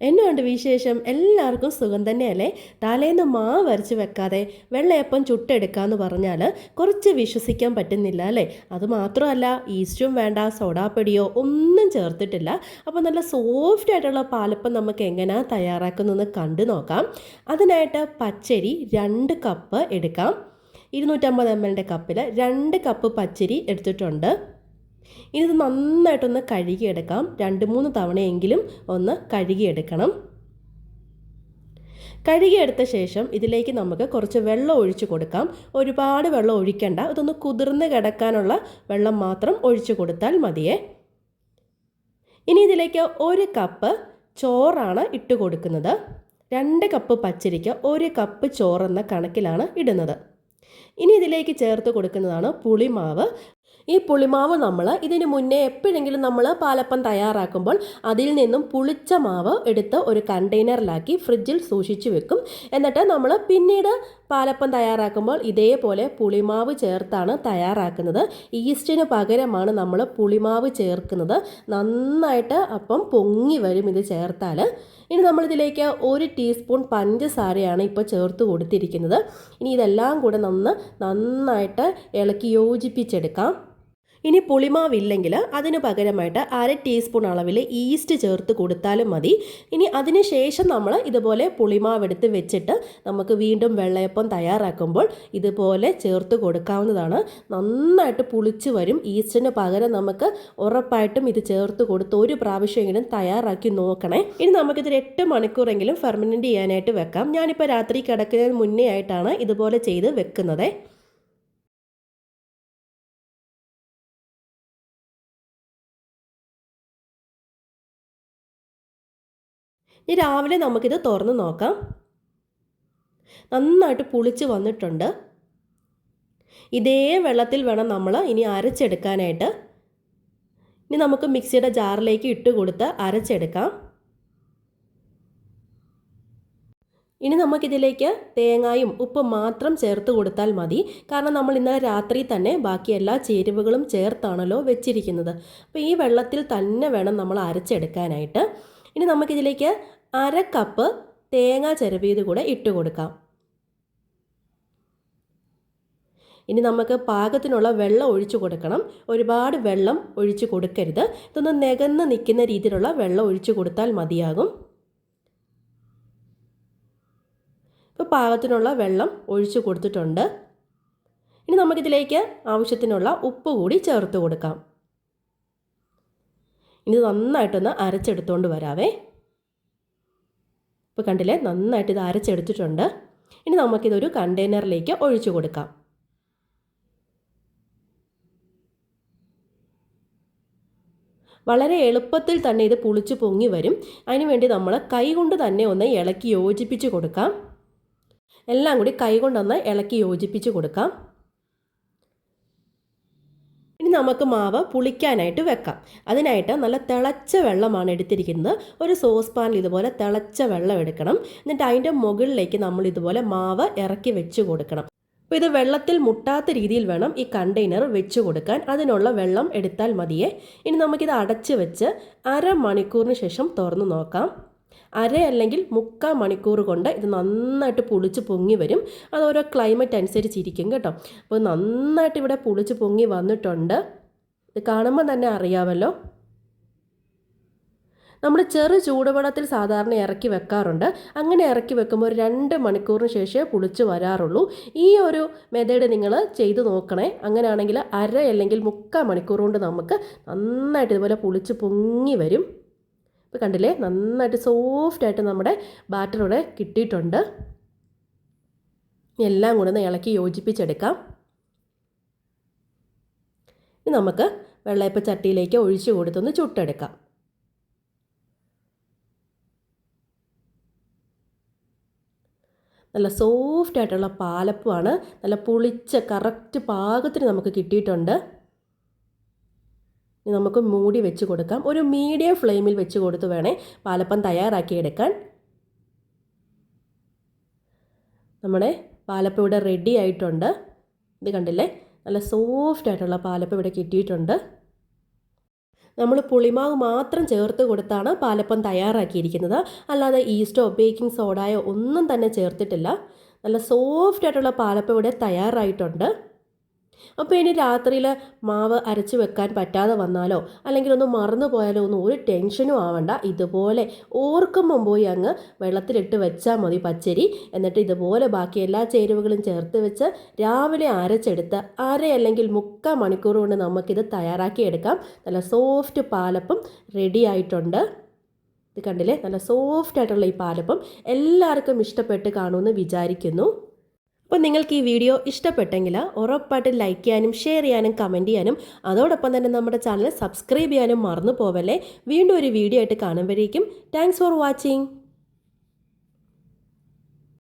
എന്നുണ്ട് വിശേഷം എല്ലാവർക്കും സുഖം തന്നെയല്ലേ? തലേന്ന് മാവ് വരച്ച് വെക്കാതെ വെള്ളയപ്പം ചുട്ടെടുക്കാന്ന് പറഞ്ഞാൽ കുറച്ച് വിശ്വസിക്കാൻ പറ്റുന്നില്ല അല്ലേ? അത് മാത്രമല്ല ഈസ്റ്റും വേണ്ട സോഡാപ്പൊടിയോ ഒന്നും ചേർത്തിട്ടില്ല. അപ്പോൾ നല്ല സോഫ്റ്റ് ആയിട്ടുള്ള പാലപ്പം നമുക്ക് എങ്ങനെയാണ് തയ്യാറാക്കുന്നതെന്ന് കണ്ടു നോക്കാം. അതിനായിട്ട് പച്ചരി രണ്ട് കപ്പ് എടുക്കാം. ഇരുന്നൂറ്റമ്പത് എം എല്ലിന്റെ കപ്പിൽ രണ്ട് കപ്പ് പച്ചരി എടുത്തിട്ടുണ്ട്. ഇനി ഇത് നന്നായിട്ടൊന്ന് കഴുകിയെടുക്കാം. രണ്ട് മൂന്ന് തവണയെങ്കിലും ഒന്ന് കഴുകിയെടുക്കണം. കഴുകിയെടുത്ത ശേഷം ഇതിലേക്ക് നമുക്ക് കുറച്ച് വെള്ളം ഒഴിച്ചു കൊടുക്കാം. ഒരുപാട് വെള്ളം ഒഴിക്കേണ്ട. ഇതൊന്ന് കുതിർന്ന് കിടക്കാനുള്ള വെള്ളം മാത്രം ഒഴിച്ചു കൊടുത്താൽ മതിയേ. ഇനി ഇതിലേക്ക് ഒരു കപ്പ് ചോറാണ് ഇട്ട് കൊടുക്കുന്നത്. രണ്ട് കപ്പ് പച്ചരിക്ക് ഒരു കപ്പ് ചോറെന്ന കണക്കിലാണ് ഇടുന്നത്. ഇനി ഇതിലേക്ക് ചേർത്ത് കൊടുക്കുന്നതാണ് പുളിമാവ്. ഈ പുളിമാവ് നമ്മൾ ഇതിന് മുന്നേ എപ്പോഴെങ്കിലും നമ്മൾ പാലപ്പം തയ്യാറാക്കുമ്പോൾ അതിൽ നിന്നും പുളിച്ച മാവ് എടുത്ത് ഒരു കണ്ടെയ്നറിലാക്കി ഫ്രിഡ്ജിൽ സൂക്ഷിച്ചു വെക്കും. എന്നിട്ട് നമ്മൾ പിന്നീട് പാലപ്പം തയ്യാറാക്കുമ്പോൾ ഇതേപോലെ പുളിമാവ് ചേർത്താണ് തയ്യാറാക്കുന്നത്. ഈസ്റ്റിന് പകരമാണ് നമ്മൾ പുളിമാവ് ചേർക്കുന്നത്. നന്നായിട്ട് അപ്പം പൊങ്ങി വരും ഇത് ചേർത്താൽ ഇനി നമ്മളിതിലേക്ക് ഒരു ടീസ്പൂൺ പഞ്ചസാരയാണ് ഇപ്പോൾ ചേർത്ത് കൊടുത്തിരിക്കുന്നത്. ഇനി ഇതെല്ലാം കൂടെ നന്ന് നന്നായിട്ട് ഇളക്കി യോജിപ്പിച്ചെടുക്കാം. ഇനി പുളിമാവില്ലെങ്കിൽ അതിന് പകരമായിട്ട് അര ടീസ്പൂൺ അളവിൽ ഈസ്റ്റ് ചേർത്ത് കൊടുത്താലും മതി. ഇനി അതിന് ശേഷം നമ്മൾ ഇതുപോലെ പുളിമാവ് പുളിമാവെടുത്ത് വെച്ചിട്ട് നമുക്ക് വീണ്ടും വെള്ളയപ്പം തയ്യാറാക്കുമ്പോൾ ഇതുപോലെ ചേർത്ത് കൊടുക്കാവുന്നതാണ്. നന്നായിട്ട് പുളിച്ച് വരും ഈസ്റ്റിന് പകരം നമുക്ക് ഉറപ്പായിട്ടും ഇത് ചേർത്ത് കൊടുത്ത് ഒരു പ്രാവശ്യമെങ്കിലും തയ്യാറാക്കി നോക്കണേ. ഇനി നമുക്കിതൊരു എട്ട് മണിക്കൂറെങ്കിലും ഫെർമിനന്റ് ചെയ്യാനായിട്ട് വെക്കാം. ഞാനിപ്പോൾ രാത്രി കിടക്കുന്നതിന് മുന്നേ ആയിട്ടാണ് ഇതുപോലെ ചെയ്ത് വെക്കുന്നത്. ഇനി രാവിലെ നമുക്കിത് തുറന്ന് നോക്കാം. നന്നായിട്ട് പുളിച്ച് വന്നിട്ടുണ്ട്. ഇതേ വെള്ളത്തിൽ വേണം നമ്മൾ ഇനി അരച്ചെടുക്കാനായിട്ട്. ഇനി നമുക്ക് മിക്സിയുടെ ജാറിലേക്ക് ഇട്ട് കൊടുത്ത് അരച്ചെടുക്കാം. ഇനി നമുക്കിതിലേക്ക് തേങ്ങായും ഉപ്പും മാത്രം ചേർത്ത് കൊടുത്താൽ മതി. കാരണം നമ്മൾ ഇന്നലെ രാത്രി തന്നെ ബാക്കി എല്ലാ ചേരുവകളും ചേർത്താണല്ലോ വെച്ചിരിക്കുന്നത്. അപ്പോൾ ഈ വെള്ളത്തിൽ തന്നെ വേണം നമ്മൾ അരച്ചെടുക്കാനായിട്ട്. ഇനി നമുക്കിതിലേക്ക് അര കപ്പ് തേങ്ങ ചിരവിയത് കൂടെ ഇട്ട് കൊടുക്കാം. ഇനി നമുക്ക് പാകത്തിനുള്ള വെള്ളം ഒഴിച്ചു കൊടുക്കണം. ഒരുപാട് വെള്ളം ഒഴിച്ചു കൊടുക്കരുത്. ഇതൊന്ന് നികന്ന് നിൽക്കുന്ന രീതിയിലുള്ള വെള്ളം ഒഴിച്ചു കൊടുത്താൽ മതിയാകും. ഇപ്പോൾ പാകത്തിനുള്ള വെള്ളം ഒഴിച്ചു കൊടുത്തിട്ടുണ്ട്. ഇനി നമുക്കിതിലേക്ക് ആവശ്യത്തിനുള്ള ഉപ്പ് കൂടി ചേർത്ത് കൊടുക്കാം. ഇനി നന്നായിട്ടൊന്ന് അരച്ചെടുത്തുകൊണ്ട് വരാവേ. ഇപ്പോൾ കണ്ടില്ലേ? നന്നായിട്ട് ഇത് അരച്ചെടുത്തിട്ടുണ്ട്. ഇനി നമുക്കിതൊരു കണ്ടെയ്നറിലേക്ക് ഒഴിച്ചു കൊടുക്കാം. വളരെ എളുപ്പത്തിൽ തന്നെ ഇത് പുളിച്ച് പൊങ്ങി വരും. അതിനുവേണ്ടി നമ്മൾ കൈകൊണ്ട് തന്നെ ഒന്ന് ഇളക്കി യോജിപ്പിച്ച് കൊടുക്കാം. എല്ലാം കൂടി കൈ കൊണ്ടൊന്ന് ഇളക്കി യോജിപ്പിച്ച് കൊടുക്കാം. ഇനി നമുക്ക് മാവ് പുളിക്കാനായിട്ട് വെക്കാം. അതിനായിട്ട് നല്ല തിളച്ച വെള്ളമാണ് എടുത്തിരിക്കുന്നത്. ഒരു സോസ് പാനിൽ ഇതുപോലെ തിളച്ച വെള്ളം എടുക്കണം. എന്നിട്ട് അതിന്റെ മുകളിലേക്ക് നമ്മൾ ഇതുപോലെ മാവ് ഇറക്കി വെച്ച് കൊടുക്കണം. അപ്പോൾ ഇത് വെള്ളത്തിൽ മുട്ടാത്ത രീതിയിൽ വേണം ഈ കണ്ടെയ്നർ വെച്ച് കൊടുക്കാൻ. അതിനുള്ള വെള്ളം എടുത്താൽ മതിയേ. ഇനി നമുക്കിത് അടച്ച് വെച്ച് അരമണിക്കൂറിന് ശേഷം തുറന്ന് നോക്കാം. അര അല്ലെങ്കിൽ മുക്കാൽ മണിക്കൂർ കൊണ്ട് ഇത് നന്നായിട്ട് പുളിച്ച് പൊങ്ങി വരും. അത് ഓരോ ക്ലൈമറ്റ് അനുസരിച്ചിരിക്കും കേട്ടോ. അപ്പോൾ നന്നായിട്ട് ഇവിടെ പുളിച്ച് പൊങ്ങി വന്നിട്ടുണ്ട്. ഇത് കാണുമ്പോൾ തന്നെ അറിയാമല്ലോ. നമ്മൾ ചെറു ചൂടുവെള്ളത്തിൽ സാധാരണ ഇറക്കി വെക്കാറുണ്ട്. അങ്ങനെ ഇറക്കി വെക്കുമ്പോൾ ഒരു രണ്ട് മണിക്കൂറിന് ശേഷമേ പുളിച്ച് വരാറുള്ളൂ. ഈ ഒരു മെത്തേഡ് നിങ്ങൾ ചെയ്ത് നോക്കണേ. അങ്ങനെയാണെങ്കിൽ അര അല്ലെങ്കിൽ മുക്കാൽ മണിക്കൂർ കൊണ്ട് നമുക്ക് നന്നായിട്ട് ഇതുപോലെ പുളിച്ച് പൊങ്ങി വരും. ഇപ്പോൾ കണ്ടില്ലേ? നന്നായിട്ട് സോഫ്റ്റായിട്ട് നമ്മുടെ ബാറ്റർ ഇവിടെ കിട്ടിയിട്ടുണ്ട്. എല്ലാം കൂടെ ഒന്ന് ഇളക്കി യോജിപ്പിച്ചെടുക്കാം. ഇനി നമുക്ക് വെള്ളയപ്പ ചട്ടിയിലേക്ക് ഒഴിച്ചു കൊടുത്തൊന്ന് ചുട്ടെടുക്കാം. നല്ല സോഫ്റ്റ് ആയിട്ടുള്ള പാലപ്പമാണ് നല്ല പുളിച്ച കറക്റ്റ് പാകത്തിന് നമുക്ക് കിട്ടിയിട്ടുണ്ട്. നമുക്ക് മൂടി വെച്ച് കൊടുക്കാം. ഒരു മീഡിയം ഫ്ലെയിമിൽ വെച്ച് കൊടുത്ത് വേണേ പാലപ്പം തയ്യാറാക്കിയെടുക്കാൻ നമ്മുടെ പാലപ്പം ഇവിടെ റെഡി ആയിട്ടുണ്ട്. ഇത് കണ്ടില്ലേ? നല്ല സോഫ്റ്റ് ആയിട്ടുള്ള പാലപ്പം ഇവിടെ കിട്ടിയിട്ടുണ്ട്. നമ്മൾ പുളിമാവ് മാത്രം ചേർത്ത് കൊടുത്താണ് പാലപ്പം തയ്യാറാക്കിയിരിക്കുന്നത്. അല്ലാതെ ഈസ്റ്റോ ബേക്കിംഗ് സോഡയോ ഒന്നും തന്നെ ചേർത്തിട്ടില്ല. നല്ല സോഫ്റ്റ് ആയിട്ടുള്ള പാലപ്പം ഇവിടെ തയ്യാറായിട്ടുണ്ട്. അപ്പോൾ ഇനി രാത്രിയിൽ മാവ് അരച്ച് വെക്കാൻ പറ്റാതെ വന്നാലോ? അല്ലെങ്കിൽ ഒന്ന് മറന്നു പോയാലോ ഒന്നും ഒരു ടെൻഷനും ആവണ്ട. ഇതുപോലെ ഓർക്കുമ്പം പോയി അങ്ങ് വെള്ളത്തിലിട്ട് വെച്ചാൽ മതി പച്ചരി. എന്നിട്ട് ഇതുപോലെ ബാക്കി എല്ലാ ചേരുവകളും ചേർത്ത് വെച്ച് രാവിലെ അരച്ചെടുത്ത് അര അല്ലെങ്കിൽ മുക്കാൽ മണിക്കൂർ കൊണ്ട് നമുക്കിത് തയ്യാറാക്കിയെടുക്കാം നല്ല സോഫ്റ്റ് പാലപ്പം റെഡി ആയിട്ടുണ്ട്. ഇത് കണ്ടില്ലേ? നല്ല സോഫ്റ്റ് ആയിട്ടുള്ള ഈ പാലപ്പം എല്ലാവർക്കും ഇഷ്ടപ്പെട്ട് കാണുമെന്ന് വിചാരിക്കുന്നു. അപ്പോൾ നിങ്ങൾക്ക് ഈ വീഡിയോ ഇഷ്ടപ്പെട്ടെങ്കിൽ ഉറപ്പായിട്ട് ലൈക്ക് ചെയ്യാനും ഷെയർ ചെയ്യാനും കമന്റ് ചെയ്യാനും അതോടൊപ്പം തന്നെ നമ്മുടെ ചാനൽ സബ്സ്ക്രൈബ് ചെയ്യാനും മറന്നു പോവല്ലേ. വീണ്ടും ഒരു വീഡിയോ ആയിട്ട് കാണുമ്പോഴേക്കും താങ്ക്സ് ഫോർ വാച്ചിങ്